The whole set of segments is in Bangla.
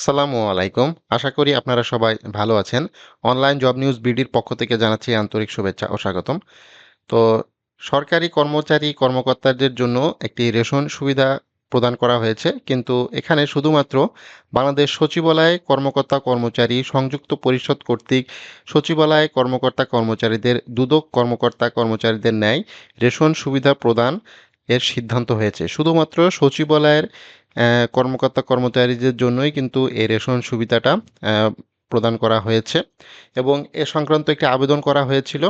আসসালামু আলাইকুম। আশা করি আপনারা সবাই ভালো আছেন। অনলাইন জব নিউজ বিডির পক্ষ থেকে জানাচ্ছি আন্তরিক শুভেচ্ছা ও স্বাগতম। তো সরকারি কর্মচারী কর্মকর্তাদের জন্য একটি রেশন সুবিধা প্রদান করা হয়েছে। কিন্তু এখানে শুধুমাত্র বাংলাদেশ সচিবালয় কর্মকর্তা কর্মচারী সংযুক্ত পরিষদ কর্তৃক সচিবালয় কর্মকর্তা কর্মচারীদের দুদক কর্মকর্তা কর্মচারীদের ন্যায় রেশন সুবিধা প্রদান এর সিদ্ধান্ত হয়েছে। শুধুমাত্র সচিবালয়ের কর্মকর্তা কর্মচারীদের জন্যই কিন্তু এই রেশন সুবিধাটা প্রদান করা হয়েছে। এবং এ সংক্রান্ত একটি আবেদন করা হয়েছিল।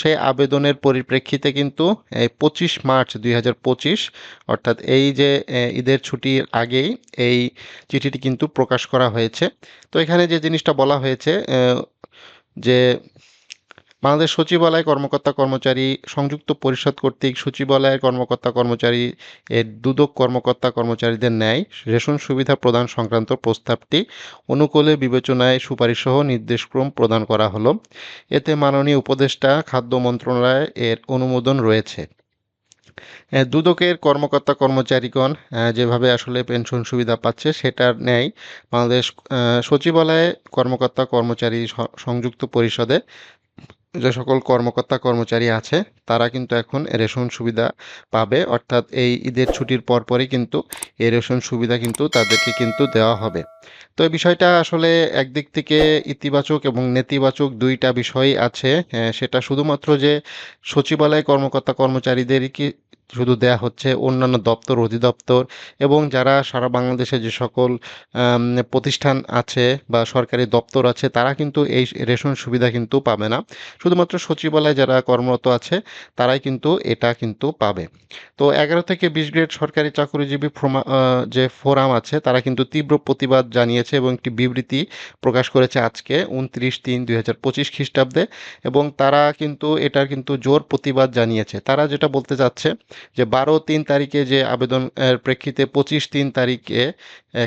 সেই আবেদনের পরিপ্রেক্ষিতে কিন্তু এই পঁচিশ মার্চ দুই হাজার পঁচিশ, অর্থাৎ এই যে ঈদের ছুটির আগেই এই চিঠিটি কিন্তু প্রকাশ করা হয়েছে। তো এখানে যে জিনিসটা বলা হয়েছে যে বাংলাদেশ সচিবালয় কর্মকর্তা কর্মচারী সংযুক্ত পরিষদ কর্তৃক সচিবালয়ের কর্মকর্তা কর্মচারী এর দুদক কর্মকর্তা কর্মচারীদের ন্যায় রেশন সুবিধা প্রদান সংক্রান্ত প্রস্তাবটি অনুকূলে বিবেচনায় সুপারিশসহ নির্দেশক্রম প্রদান করা হলো। এতে মাননীয় উপদেষ্টা, খাদ্য মন্ত্রণালয় এর অনুমোদন রয়েছে। দুদকের কর্মকর্তা কর্মচারীগণ যেভাবে আসলে পেনশন সুবিধা পাচ্ছে সেটার ন্যায় বাংলাদেশ সচিবালয়ে কর্মকর্তা কর্মচারী সংযুক্ত পরিষদে যে সকল কর্মকর্তা, কর্মচারী আছে, তারা কিন্তু এখন রেশন সুবিধা পাবে। অর্থাৎ এই ঈদের ছুটির পরপরই কিন্তু এই রেশন সুবিধা কিন্তু তাদেরকে কিন্তু দেওয়া হবে। তো এই বিষয়টা আসলে একদিক থেকে ইতিবাচক এবং নেতিবাচক দুইটা বিষয় আছে। সেটা শুধুমাত্র যে সচিবালয় কর্মকর্তা কর্মচারীদেরই কি শুধু দেয়া হচ্ছে অন্যান্য দপ্তর, অধিদপ্তর এবং যারা সারা বাংলাদেশে যে সকল প্রতিষ্ঠান আছে বা সরকারি দপ্তর আছে, তারা কিন্তু এই রেশন সুবিধা কিন্তু পাবে না। শুধুমাত্র সচিবালয়ে যারা কর্মরত আছে, তারাই কিন্তু এটা কিন্তু পাবে। তো এগারো থেকে বিশ গ্রেড সরকারি চাকরিজীবী যে ফোরাম আছে, তারা কিন্তু তীব্র প্রতিবাদ জানিয়েছে এবং একটি বিবৃতি প্রকাশ করেছে আজকে, উনত্রিশ তিন দুই হাজার পঁচিশ খ্রিস্টাব্দে এবং তারা কিন্তু এটার কিন্তু জোর প্রতিবাদ জানিয়েছে। তারা যেটা বলতে চাচ্ছে যে বারো তিন তারিখে যে আবেদনের প্রেক্ষিতে পঁচিশ তিন তারিখে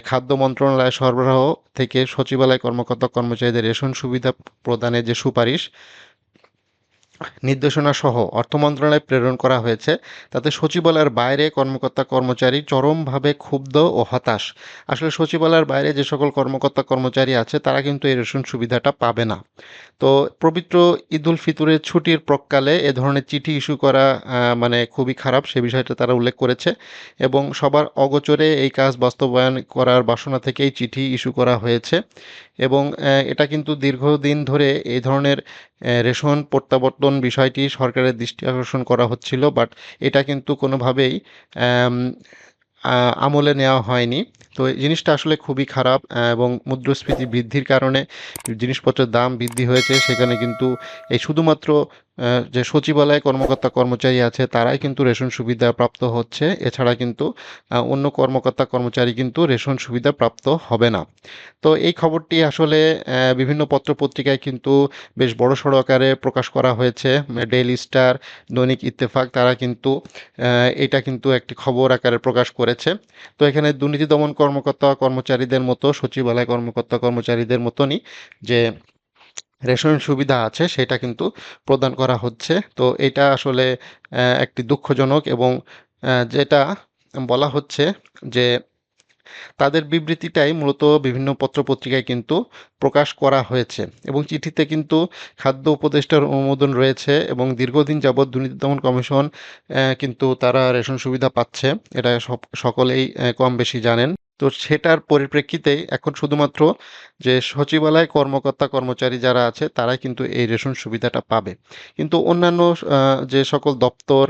খাদ্য মন্ত্রণালয় সরবরাহ থেকে সচিবালয় কর্মকর্তা কর্মচারীদের রেশন সুবিধা প্রদানের যে সুপারিশ নির্দেশনা সহ অর্থ মন্ত্রণালয়ে প্রেরণ করা হয়েছে। তাতে সচিবালয়ের বাইরে কর্মকর্তা কর্মচারী চরমভাবে ক্ষুব্ধ ও হতাশ। আসলে সচিবালয়ের বাইরে যে সকল কর্মকর্তা কর্মচারী আছে, তারা কিন্তু এই রেশন সুবিধাটা পাবে না। তো পবিত্র ঈদ উল ফিতরের ছুটির প্রকালে এ ধরনের চিঠি ইস্যু করা মানে খুবই খারাপ, সে বিষয়টা তারা উল্লেখ করেছে। এবং সবার অগোচরে এই কাজ বাস্তবায়ন করার বাসনা থেকেই চিঠি ইস্যু করা হয়েছে। এবং এটা কিন্তু দীর্ঘদিন ধরে এই ধরনের রেশন প্রত্যাবর্তন বিষয়টি সরকারের দৃষ্টি আকর্ষণ করা হচ্ছিল, বাট এটা কিন্তু কোনোভাবেই আমলে নেওয়া হয়নি। তো এই জিনিসটা আসলে খুবই খারাপ, এবং মুদ্রাস্ফীতি বৃদ্ধির কারণে জিনিসপত্রের দাম বৃদ্ধি হয়েছে। সেখানে কিন্তু এই শুধুমাত্র যে সচিবালয় কর্মকর্তা কর্মচারী আছে, তারাই কিন্তু রেশন সুবিধা প্রাপ্ত হচ্ছে। এছাড়া কিন্তু অন্য কর্মকর্তা কর্মচারী কিন্তু রেশন সুবিধা প্রাপ্ত হবে না। তো এই খবরটি আসলে বিভিন্ন পত্রপত্রিকায় কিন্তু বেশ বড় সড়ো আকারে প্রকাশ করা হয়েছে। ডেইলি স্টার, দৈনিক ইত্তেফাক, তারা কিন্তু এটা কিন্তু একটি খবর আকারে প্রকাশ করেছে। তো এখানে দুর্নীতি দমন কর্মকর্তা কর্মচারীদের মতো, সচিবালয় কর্মকর্তা কর্মচারীদের মতনই যে রেশন সুবিধা আছে সেটা কিন্তু প্রদান করা হচ্ছে। তো এটা আসলে একটি দুঃখজনক এবং যেটা বলা হচ্ছে যে তাদের বিবৃতিটাই মূলত বিভিন্ন পত্রপত্রিকায় কিন্তু প্রকাশ করা হয়েছে এবং চিঠিতে কিন্তু খাদ্য উপদেষ্টার অনুমোদন রয়েছে এবং দীর্ঘদিন যাবৎ দুর্নীতি দমন কমিশন কিন্তু তারা রেশন সুবিধা পাচ্ছে। এটা সকলেই কম বেশি জানেন। তো সেটার পরিপ্রেক্ষিতেই এখন শুধুমাত্র যে সচিবালয় কর্মকর্তা কর্মচারী যারা আছে, তারাই কিন্তু এই রেশন সুবিধাটা পাবে। কিন্তু অন্যান্য যে সকল দপ্তর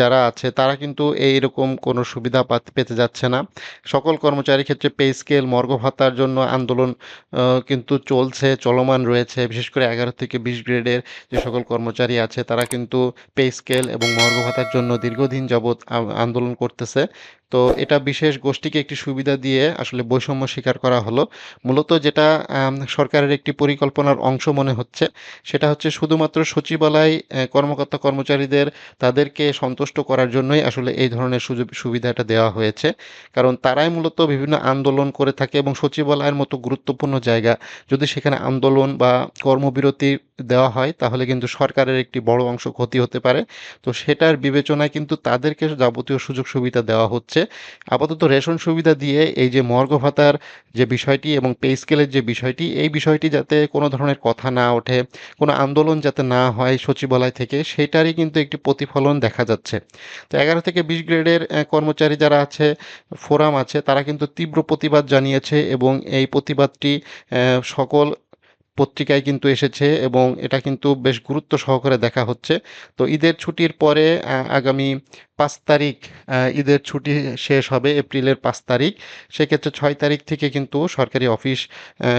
যারা আছে, তারা কিন্তু এই রকম কোনো সুবিধা পেতে যাচ্ছে না। সকল কর্মচারীর ক্ষেত্রে পে স্কেল, মর্গ ভাতার জন্য আন্দোলন কিন্তু চলছে, চলমান রয়েছে। বিশেষ করে এগারো থেকে বিশ গ্রেডের যে সকল কর্মচারী আছে, তারা কিন্তু পে স্কেল এবং মর্গ ভাতার জন্য দীর্ঘদিন যাবৎ আন্দোলন করতেছে। তো এটা বিশেষ গোষ্ঠীকে একটি সুবিধা দিয়ে আসলে বৈষম্য স্বীকার করা হলো। মূলত যেটা সরকারের একটি পরিকল্পনার অংশ মনে হচ্ছে, সেটা হচ্ছে শুধুমাত্র সচিবালয় কর্মকর্তা কর্মচারীদের তাদেরকে সন্তুষ্ট করার জন্যই আসলে এই ধরনের সুযোগ, সুবিধাটা দেওয়া হয়েছে। কারণ তারাই মূলত বিভিন্ন আন্দোলন করে থাকে এবং সচিবালয়ের মতো গুরুত্বপূর্ণ জায়গা, যদি সেখানে আন্দোলন বা কর্মবিরতির দেওয়া হয়, তাহলে কিন্তু সরকারের একটি বড় অংশ ক্ষতি হতে পারে। তো সেটার বিবেচনায় কিন্তু তাদেরকে যাবতীয় সুযোগ সুবিধা দেওয়া হচ্ছে। আপাতত রেশন সুবিধা দিয়ে এই যে মর্গ ভাতার যে বিষয়টি এবং পে স্কেলের যে বিষয়টি, এই বিষয়টি যাতে কোনো ধরনের কথা না ওঠে, কোনো আন্দোলন যাতে না হয় সচিবালয় থেকে, সেটারই কিন্তু একটি প্রতিফলন দেখা যাচ্ছে। তো এগারো থেকে বিশ গ্রেডের কর্মচারী যারা আছে, ফোরাম আছে, তারা কিন্তু তীব্র প্রতিবাদ জানিয়েছে এবং এই প্রতিবাদটি সকল পত্রিকায় কিন্তু এসেছে এবং এটা কিন্তু বেশ গুরুত্ব সহকারে দেখা হচ্ছে। তো ঈদের ছুটির পরে আগামী পাঁচ তারিখ ঈদের ছুটি শেষ হবে, এপ্রিলের পাঁচ তারিখ। সেক্ষেত্রে ছয় তারিখ থেকে কিন্তু সরকারি অফিস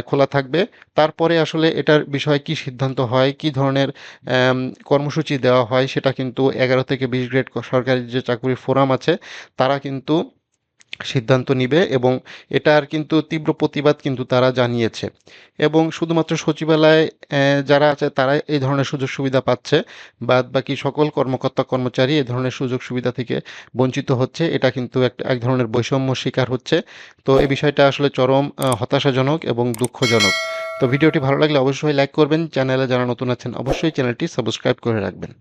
খোলা থাকবে। তারপরে আসলে এটার বিষয়ে কি সিদ্ধান্ত হয়, কি ধরনের কর্মসূচি দেওয়া হয়, সেটা কিন্তু এগারো থেকে বিশ গ্রেড সরকারি যে চাকরির ফোরাম আছে, তারা কিন্তু সিদ্ধান্ত নিবে এবং এটার কিন্তু তীব্র প্রতিবাদ কিন্তু তারা জানিয়েছে। এবং শুধুমাত্র সচিবালয়ে যারা আছে তারা এই ধরনের সুযোগ সুবিধা পাচ্ছে। বাদ বাকি সকল কর্মকর্তা, কর্মচারী এই ধরনের সুযোগ সুবিধা থেকে বঞ্চিত হচ্ছে। এটা কিন্তু একটা এক ধরনের বৈষম্য শিকার হচ্ছে। তো এই বিষয়টা আসলে চরম হতাশাজনক এবং দুঃখজনক। তো ভিডিওটি ভালো লাগলে অবশ্যই লাইক করবেন, চ্যানেলে যারা নতুন আছেন অবশ্যই চ্যানেলটি সাবস্ক্রাইব করে রাখবেন।